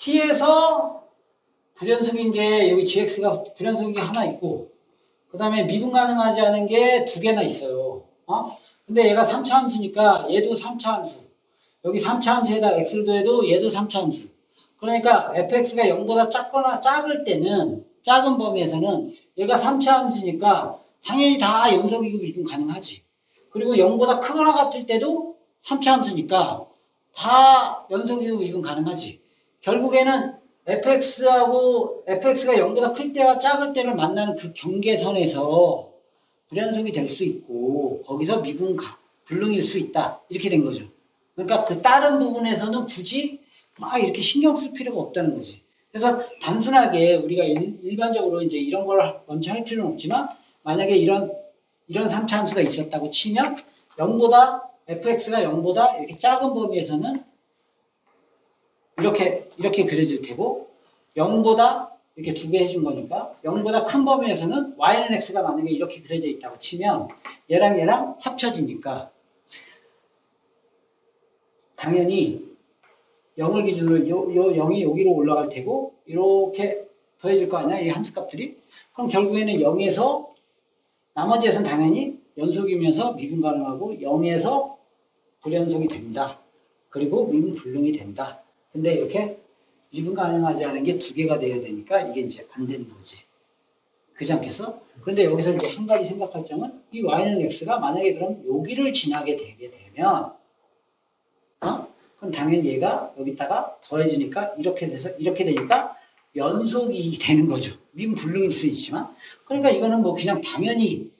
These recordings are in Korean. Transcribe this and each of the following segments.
t에서 불연속인 게 여기 gx가 불연속인 게 하나 있고 그 다음에 미분 가능하지 않은 게 두 개나 있어요. 어? 근데 얘가 3차 함수니까 얘도 3차 함수. 여기 3차 함수에다 x를 더해도 얘도 3차 함수. 그러니까 fx가 0보다 작거나 작을 때는 작은 범위에서는 얘가 3차 함수니까 당연히 다 연속이고 미분 가능하지. 그리고 0보다 크거나 같을 때도 3차 함수니까 다 연속이고 미분 가능하지. 결국에는 fx하고 fx가 0보다 클 때와 작을 때를 만나는 그 경계선에서 불연속이 될 수 있고 거기서 미분 가, 불능일 수 있다. 이렇게 된 거죠. 그러니까 그 다른 부분에서는 굳이 막 이렇게 신경 쓸 필요가 없다는 거지. 그래서 단순하게 우리가 일, 반적으로 이제 이런 걸 먼저 할 필요는 없지만 만약에 이런 이런 3차 함수가 있었다고 치면 0보다 fx가 0보다 이렇게 작은 범위에서는 이렇게 이렇게 그려질 테고 0보다 이렇게 두 배 해준 거니까 0보다 큰 범위에서는 y는 x가 만약에 이렇게 그려져 있다고 치면 얘랑 얘랑 합쳐지니까. 당연히 0을 기준으로 요, 요 0이 여기로 올라갈 테고 이렇게 더해질 거 아니야? 이 함수값들이? 그럼 결국에는 0에서 나머지에서는 당연히 연속이면서 미분 가능하고 0에서 불연속이 된다. 그리고 미분 불능이 된다 근데 이렇게 미분 가능하지 않은 게 두 개가 돼야 되니까 이게 이제 안 되는 거지 그렇지 않겠어? 그런데 여기서 이제 한 가지 생각할 점은 이 y는 x가 만약에 그럼 여기를 지나게 되게 되면 어? 그럼 당연히 얘가 여기다가 더해지니까 이렇게 돼서 이렇게 되니까 연속이 되는 거죠. 미분 불능일 수 있지만 그러니까 이거는 뭐 그냥 당연히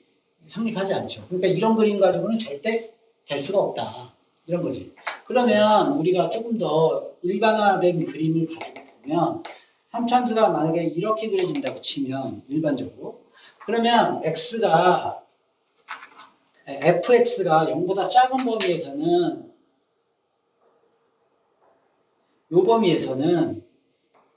성립하지 않죠. 그러니까 이런 그림 가지고는 절대 될 수가 없다. 이런 거지. 그러면 우리가 조금 더 일반화된 그림을 가지고 보면 삼참수가 만약에 이렇게 그려진다고 치면 일반적으로 그러면 x가 fx가 0보다 작은 범위에서는 요 범위에서는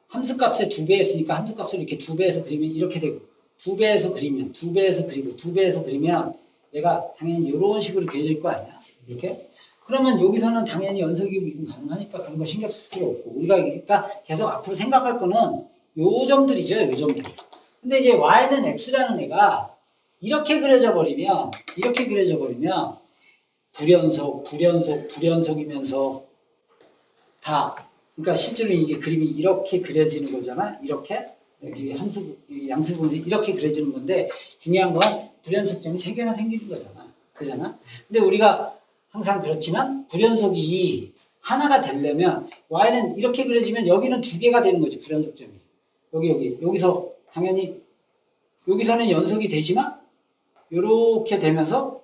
함수값의 두배 했으니까 함수값을 이렇게 두 배에서 그리면 이렇게 되고 두 배에서 그리면 두 배에서 그리고 두 배에서 그리면 얘가 당연히 이런 식으로 그려질 거 아니야. 이렇게 그러면 여기서는 당연히 연속이 가능하니까 그런 거 신경 쓸 필요 없고 우리가 그러니까 계속 앞으로 생각할 거는 요 점들이죠 요 점들 근데 이제 y는 x라는 애가 이렇게 그려져 버리면 이렇게 그려져 버리면 불연속 불연속 불연속이면서 다 그러니까 실제로 이게 그림이 이렇게 그려지는 거잖아. 이렇게 여기 함수 이 양수 부분이 이렇게 그려지는 건데 중요한 건 불연속점이 세 개나 생기는 거잖아. 그잖아. 근데 우리가 항상 그렇지만 불연속이 하나가 되려면 y는 이렇게 그려지면 여기는 두 개가 되는 거지 불연속점이. 여기 여기 여기서 당연히 여기서는 연속이 되지만 이렇게 되면서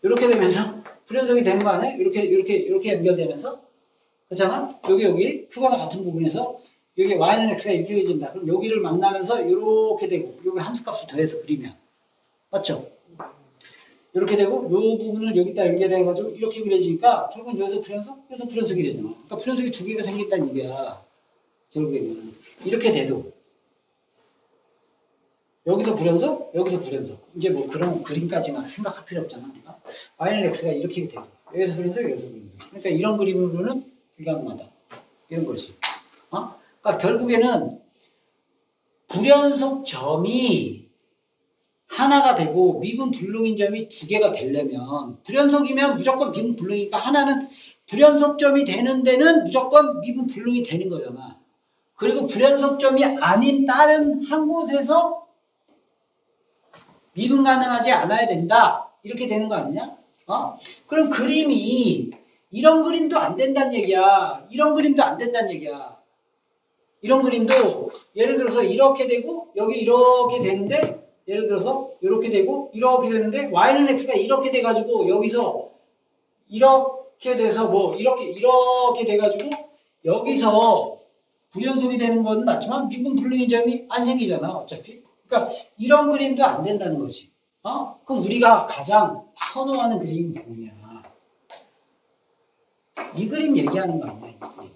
이렇게 되면서 불연속이 되는 거 아니야? 이렇게 이렇게 이렇게 연결되면서 그렇잖아? 여기 여기 크거나 같은 부분에서 여기 y는 x가 이렇게 그려진다. 그럼 여기를 만나면서 이렇게 되고 여기 함수값을 더해서 그리면 맞죠? 이렇게 되고 요 부분을 여기다 연결해 가지고 이렇게 그려지니까 결국은 여기서 불연속, 여기서 불연속이 되잖아. 그러니까 불연속이 두 개가 생긴다는 얘기야. 결국에는 이렇게 돼도 여기서 불연속, 여기서 불연속. 이제 뭐 그런 그림까지만 생각할 필요 없잖아. 그러니까 y는 x가 이렇게 돼도 여기서 불연속, 여기서 불연속. 그러니까 이런 그림으로는 불가능하다. 이런 거지. 어? 그러니까 결국에는 불연속 점이 하나가 되고 미분 불능인 점이 두 개가 되려면 불연속이면 무조건 미분 불능이니까 하나는 불연속점이 되는 데는 무조건 미분 불능이 되는 거잖아. 그리고 불연속점이 아닌 다른 한 곳에서 미분 가능하지 않아야 된다. 이렇게 되는 거 아니냐? 어? 그럼 그림이 이런 그림도 안 된다는 얘기야. 이런 그림도 안 된다는 얘기야. 이런 그림도 예를 들어서 이렇게 되고 여기 이렇게 되는데 예를 들어서 이렇게 되고 이렇게 되는데 y는 x가 이렇게 돼가지고 여기서 이렇게 돼서 뭐 이렇게 이렇게 돼가지고 여기서 불연속이 되는 건 맞지만 미분 불능인 점이 안 생기잖아 어차피. 그러니까 이런 그림도 안 된다는 거지. 어? 그럼 우리가 가장 선호하는 그림이 뭐냐? 이 그림 얘기하는 거 아니야, 이 그림.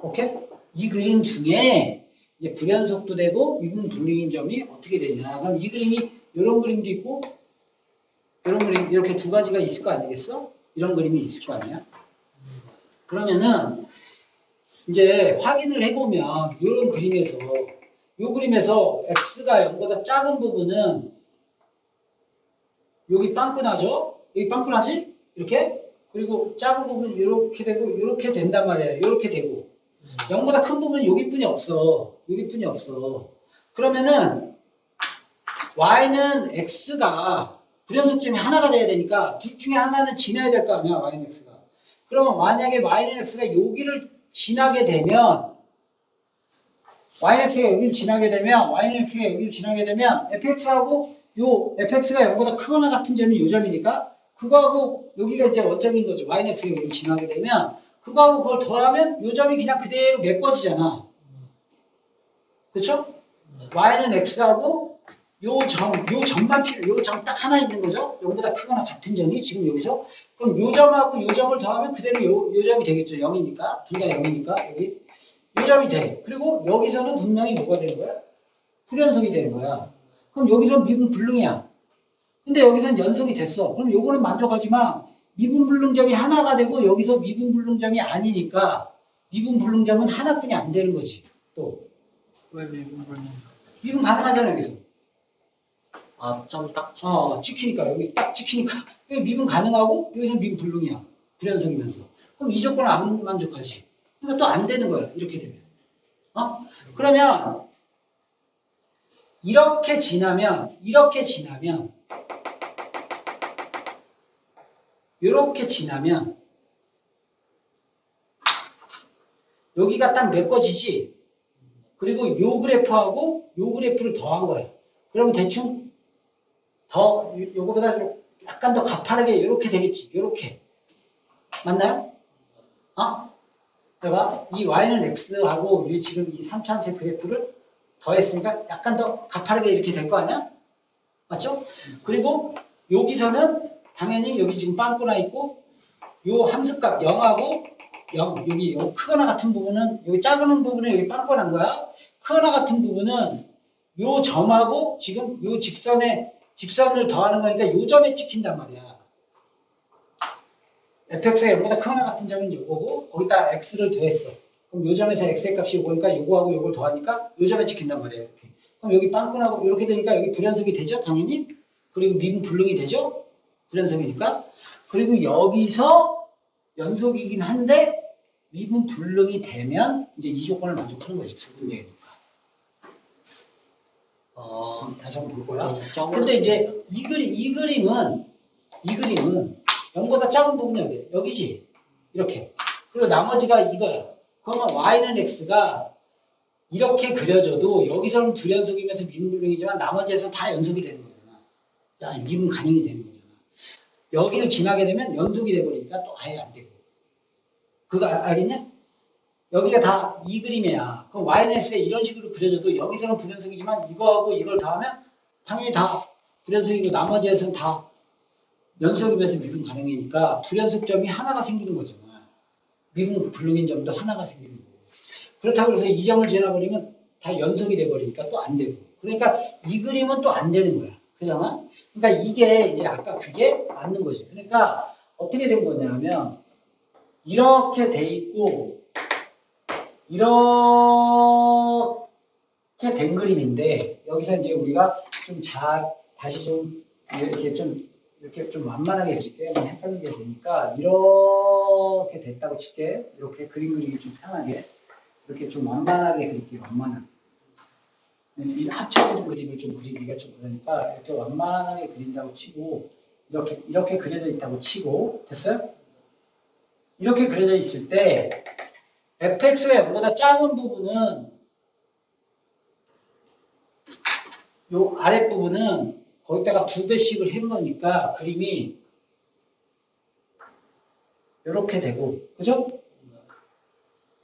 오케이? 이 그림 중에 이제 불연속도 되고 미분 불능인 점이 어떻게 되냐. 그럼 이 그림이 이런 그림도 있고 이런 그림 이렇게 두 가지가 있을 거 아니겠어? 이런 그림이 있을 거 아니야? 그러면은 이제 확인을 해보면 이런 그림에서 이 그림에서 x가 0보다 작은 부분은 여기 빵꾸나죠? 여기 빵꾸나지? 이렇게? 그리고 작은 부분 이렇게 되고 이렇게 된단 말이에요. 이렇게 되고 0보다 큰 부분은 여기뿐이 없어. 여기뿐이 없어. 그러면은 y는 x가 불연속점이 하나가 돼야 되니까 둘 중에 하나는 지나야 될 거 아니야 y는 x가. 그러면 만약에 y는 x가 여기를 지나게 되면 y는 x가 여기를 지나게 되면 y는 x가 여기를 지나게 되면 fx하고 요 fx가 0보다 크거나 같은 점이 요 점이니까 그거하고 여기가 이제 원점인 거죠. y는 x가 여기를 지나게 되면 그거하고 그걸 더하면 요 점이 그냥 그대로 메꿔지잖아. 그쵸? y는 x하고 요 점, 요 점만 필요, 요 점 딱 하나 있는 거죠? 요보다 크거나 같은 점이 지금 여기서 그럼 요 점하고 요 점을 더하면 그대로 요, 요 점이 되겠죠. 0이니까 둘 다 0이니까 여기 요 점이 돼. 그리고 여기서는 분명히 뭐가 되는 거야? 불연속이 되는 거야. 그럼 여기서 미분 불능이야. 근데 여기서는 연속이 됐어. 그럼 요거는 만족하지만 미분 불능점이 하나가 되고 여기서 미분 불능점이 아니니까 미분 불능점은 하나뿐이 안 되는 거지. 또 왜 미분 불능? 미분 가능하잖아 여기서. 아점딱 찍. 어, 찍히니까 여기 딱 찍히니까 여기 미분 가능하고 여기서 미분 불능이야. 불연속이면서. 그럼 이 조건은 안 만족하지. 그러니까 또 안 되는 거야. 이렇게 되면. 어? 그러면 이렇게 지나면 이렇게 지나면 이렇게 지나면 여기가 딱 메꿔지지. 그리고 요 그래프하고 요 그래프를 더한 거야. 그러면 대충 더 요- 요거보다 좀 약간 더 가파르게 이렇게 되겠지. 이렇게 맞나요? 어? 봐봐. 이 y는 x하고 이 지금 이 3차함수 그래프를 더했으니까 약간 더 가파르게 이렇게 될 거 아니야? 맞죠? 그리고 여기서는 당연히 여기 지금 빵꾸나 있고 요 함수값 0하고 0 여기 요 크거나 같은 부분은 여기 작은 부분은 여기 빵꾸 난 거야. 크거나 같은 부분은 요 점하고 지금 요 직선에 직선을 더하는 거니까 요 점에 찍힌단 말이야. fx가 0보다 크거나 같은 점은 요거고 거기다 x를 더했어. 그럼 요 점에서 x의 값이 요거니까 요거하고 요걸 더하니까 요 점에 찍힌단 말이야. 이렇게. 그럼 여기 빵꾸나고 이렇게 되니까 여기 불연속이 되죠, 당연히. 그리고 미분 불능이 되죠, 불연속이니까. 그리고 여기서 연속이긴 한데 미분 불능이 되면 이제 이 조건을 만족하는 거지 두 군데니까. 어. 다시 한번 볼 거야. 점을. 근데 이제 이 그림 이 그림은 이 그림은 0보다 작은 부분이 어디? 여기지. 이렇게. 그리고 나머지가 이거야. 그러면 y는 x가 이렇게 그려져도 여기서는 불연속이면서 미분 불능이지만 나머지에서 다 연속이 되는 거잖아. 야, 미분 가능이 되는 거잖아. 여기를 지나게 되면 연속이 돼 버리니까 또 아예 안 되고. 그거 알- 알겠냐? 여기가 다 이 그림이야. 그럼 y는 x가 이런 식으로 그려져도 여기서는 불연속이지만 이거하고 이걸 더하면 당연히 다 불연속이고 나머지에서는 다 연속이면서 미분 가능이니까 불연속점이 하나가 생기는 거잖아. 미분 불능인 점도 하나가 생기는 거고. 그렇다고 해서 이 점을 지나버리면 다 연속이 돼버리니까 또 안 되고. 그러니까 이 그림은 또 안 되는 거야. 그잖아? 그러니까 이게 이제 아까 그게 맞는 거지. 그러니까 어떻게 된 거냐면 이렇게 돼 있고 이렇게 된 그림인데 여기서 이제 우리가 좀잘 다시 좀 이렇게 좀 이렇게 좀 완만하게 그릴게요. 뭐 헷갈리게 되니까 이렇게 됐다고 칠게. 이렇게 그림 그리기 좀 편하게 이렇게 좀 완만하게 그릴게요. 완만하게. 이 합쳐지는 그림을 좀 그리기가 좀 그러니까 이렇게 완만하게 그린다고 치고 이렇게 이렇게 그려져 있다고 치고 됐어요? 이렇게 그려져 있을 때 fx가 0보다 작은 부분은 요 아랫부분은 거기다가 두 배씩을 한 거니까 그림이 이렇게 되고 그죠?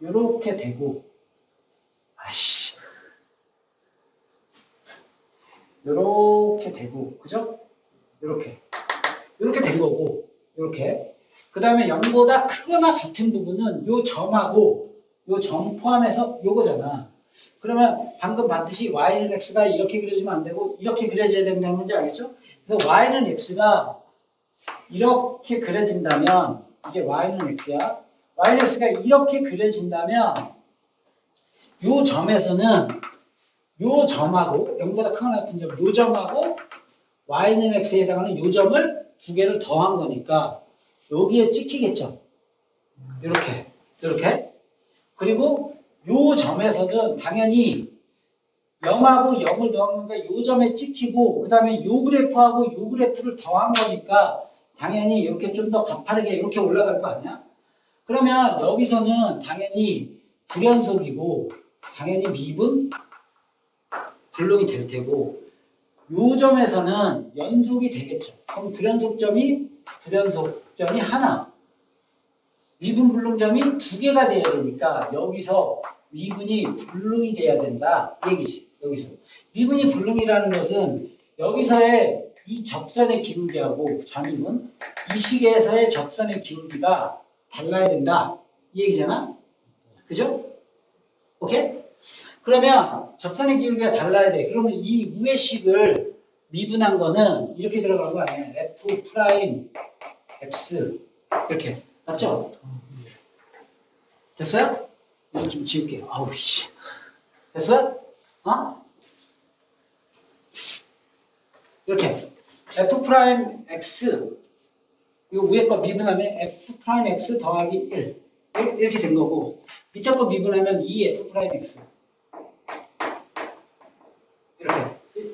이렇게 되고 아씨 이렇게 되고 그죠? 이렇게 이렇게 된 거고 이렇게 그 다음에 0보다 크거나 같은 부분은 요 점하고 요 점 포함해서 요거잖아. 그러면 방금 봤듯이 y는 x가 이렇게 그려지면 안 되고 이렇게 그려져야 된다는 건지 알겠죠? 그래서 y는 x가 이렇게 그려진다면 이게 y는 x야. y는 x가 이렇게 그려진다면 요 점에서는 요 점하고 0보다 크거나 같은 점, 요 점하고 y는 x에 해당하는 요 점을 두 개를 더한 거니까 여기에 찍히겠죠. 이렇게, 이렇게. 그리고 요 점에서는 당연히 0하고 0을 더한 거니까 요 점에 찍히고 그 다음에 요 그래프하고 요 그래프를 더한 거니까 당연히 이렇게 좀 더 가파르게 이렇게 올라갈 거 아니야? 그러면 여기서는 당연히 불연속이고 당연히 미분 불능이 될 테고 요 점에서는 연속이 되겠죠. 그럼 불연속점이 불연속점이 하나 미분 불능점이 두 개가 돼야 되니까 여기서 미분이 불능이 돼야 된다 이 얘기지 여기서 미분이 불능이라는 것은 여기서의 이 적선의 기울기하고 좌미분 이 식에서의 적선의 기울기가 달라야 된다 이 얘기잖아 그죠? 오케이? 그러면 적선의 기울기가 달라야 돼 그러면 이 위의 식을 미분한 거는 이렇게 들어간 거 아니야 f 프라임 x 이렇게 맞죠? 됐어요? 이거 좀 지울게요. 아우, 씨. 됐어? 어? 이렇게. f 프라임 x. 이거 위에 거 미분하면 f 프라임 x 더하기 1. 이렇게 된 거고, 밑에 거 미분하면 2 f 프라임 x.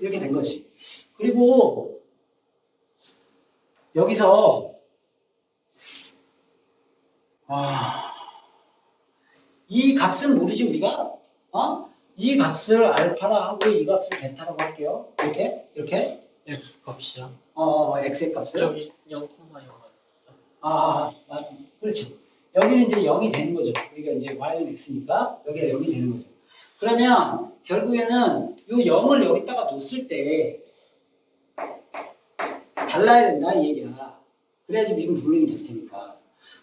이렇게. 된 거지. 그리고, 여기서, 아, 이 값은 모르지 우리가 어? 이 값을 알파라 하고 이 값을 베타라고 할게요 이렇게 이렇게 X 값이야. 어 x의 값을 저기 0,0 아 맞, 그렇죠 여기는 이제 0이 되는 거죠 우리가 이제 y는 x니까 여기가 0이 되는 거죠 그러면 결국에는 이 0을 여기다가 놓았을 때 달라야 된다 이 얘기야 그래야지 미분 불능이 될 테니까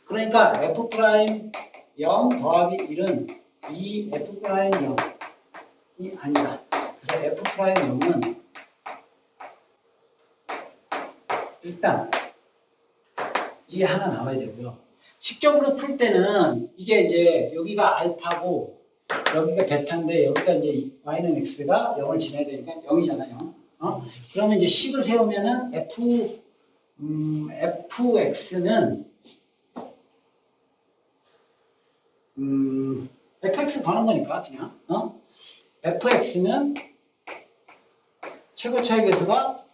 그러니까 f 프라임 0 더하기 1은 2 f 프라임 0이 아니다. 그래서 f 프라임 0은 일단 이게 하나 나와야 되고요. 식적으로 풀 때는 이게 이제 여기가 알파고 여기가 베타인데 여기가 이제 y는 x가 0을 지나야 되니까 0이잖아요. 어? 그러면 이제 식을 세우면은 f 음, fx는 음, fx 더는 거니까 그냥 어? fx는 최고 차이 계수가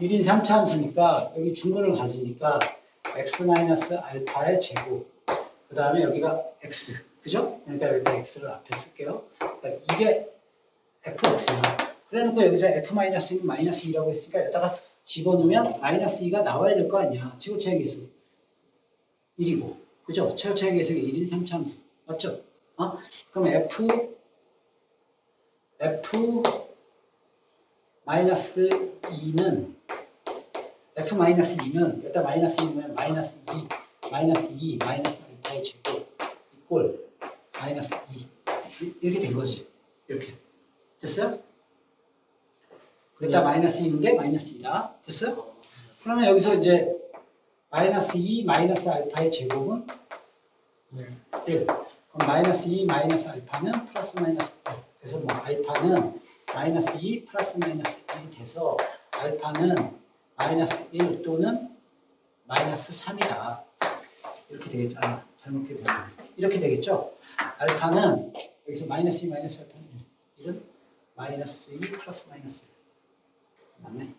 1인 3차 함수니까 여기 중근을 가지니까 x 마이너스 알파의 제곱 그 다음에 여기가 x 그죠? 그러니까 여기다 x를 앞에 쓸게요 그러니까 이게 fx야 그래 놓고 여기서 f 마이너스 1 마이너스 2라고 했으니까 여기다가 집어넣으면 마이너스 2가 나와야 될 거 아니야 최고 차이 계수 1이고 그죠? 최고 차이 계수가 1인 3차 함수 맞죠? 어? 그럼 f f 마이너스 2는 f 마이너스 2는 여기다 마이너스 2는 마이너스 2 마이너스 2 마이너스 알파의 제곱 이꼴 마이너스 2 이렇게 된 거지 이렇게 됐어요? 그러다 마이너스 2인데 마이너스 2다 됐어요? 그러면 여기서 이제 마이너스 2 마이너스 알파의 제곱은 네. 1 그럼 마이너스 2 마이너스 알파는 플러스 마이너스 1 그래서 뭐 알파는 마이너스 2 플러스 마이너스 1이 돼서 알파는 마이너스 1 또는 마이너스 3이다. 이렇게 되겠죠. 아, 잘못 되네. 이렇게 되겠죠. 알파는 여기서 마이너스 2 마이너스 알파는 1. 1은 마이너스 2 플러스 마이너스 1. 맞네.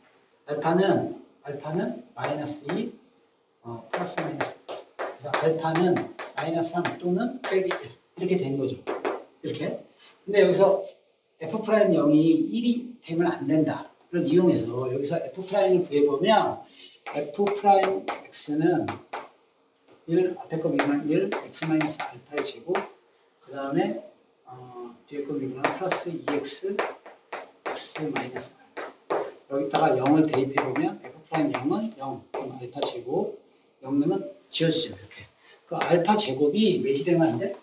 알파는 알파는 마이너스 2 어, 플러스 마이너스 1. 그래서 알파는 마이너스 3 또는 빼기 1. 이렇게 된 거죠. 이렇게. 근데 여기서 f 프라임 0이 1이 되면 안 된다. 그걸 이용해서 여기서 f 프라임을 구해보면 f 프라임 x는 1 앞에 거 미분은 1 x 마이너스 알파의 제곱 그 다음에 어, 뒤에 거 미분은 플러스 2x x 마이너스 알파 여기다가 0을 대입해보면 f 프라임 0은 0 그럼 알파 제곱 0 넣으면 지워지죠 이렇게 그 알파 제곱이 몇이 되면 안 돼?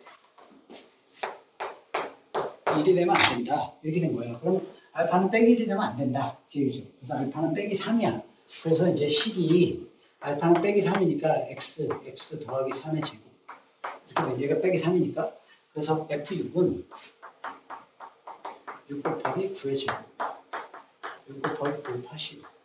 1이 되면 안 된다. 이렇게 된 거예요. 그럼 알파는 빼기 1이 되면 안 된다. 그 얘기죠. 그래서 알파는 빼기 3이야. 그래서 이제 식이 알파는 빼기 3이니까 x, x 더하기 3의 제곱. 이렇게 얘가 빼기 3이니까 그래서 f6은 6 곱하기 9의 제곱. 6 곱하기 9의 80.